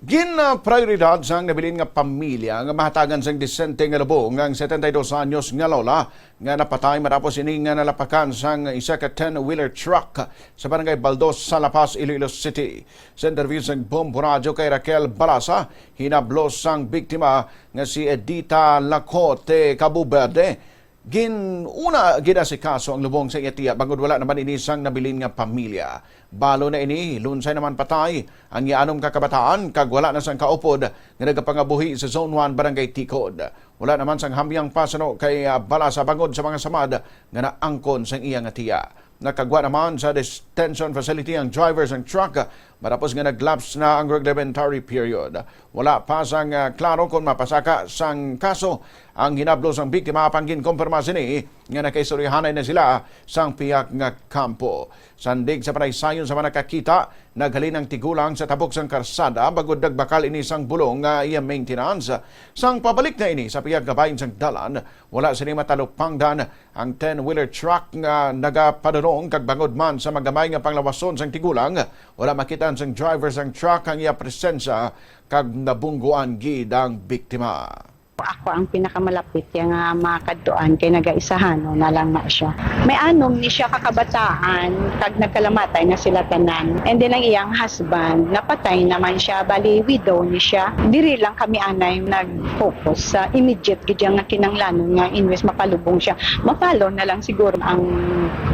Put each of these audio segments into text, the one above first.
Gin na prioridad sang nabilin nga pamilya nga mahatagan sang disente nga lubong ang 72 anyos nga lola nga napatay matapos ini nga nalapakan sang isa ka 10-wheeler truck sa barangay Baldos sa La Paz, Iloilo City. Sa interview sang Bombo Radio kay Raquel Balasa, hinablos sang biktima nga si Edita Lacote Cabuberde Gin una gina si kaso ang lubong sa iyatiya bangod wala naman ini sang nabilin nga pamilya. Balo na ini, lunsay naman patay ang ianom kakabataan kag wala na sang kaupod nga nagapangabuhi sa Zone 1 Barangay Tikod. Wala naman sang hamyang pasano kay ah, bala sa bangod sa mga samad nga naangkon sang iyang atiya. Nakagwa naman sa detention facility ang drivers ng truck matapos nga naglapse na ang reglementary period. Wala pa sang ah, klaro kung mapasaka sang kaso ang hinablo sang biktima panggin kumpirmasi ni nga nakaistoryahanay na sila sang piyak nga kampo. Sandig sa panaysayon sa mga nakakita, naghalin ang tigulang sa tabok sang karsada bagod dagbakal ini sang bulong nga iya maintenance. Sang pabalik na ini sa piyak gabayin sang dalan, wala sini matalupangdan ang 10-wheeler truck nga nagapadurong kag bangod man sa magamay nga panglawason sang tigulang. Wala makita sang driver sang truck ang iya presensya kag nabungguan gid ang biktima. Ako ang pinakamalapit yung nga makadtuan kay nagaisahan no, na lang na siya. May anom ni siya kakabataan kag nagkalamatay na sila tanan. And then ang iyang husband napatay naman siya bali widow ni siya. Diri lang kami anay nag-focus sa immediate gid nga kinanglanon nga invest mapalubong siya. Mapalo na lang siguro ang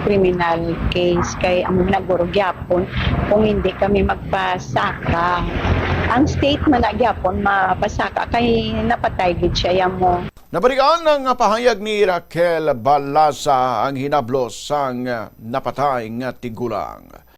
criminal case kay amo naguro gyapon kung hindi kami magpasaka. Ang statement na gyapon mapasaka kay napatay gid siya yamo. Nabalikan ng pahayag ni Raquel Balasa ang hinablos sang napatay nga tigulang.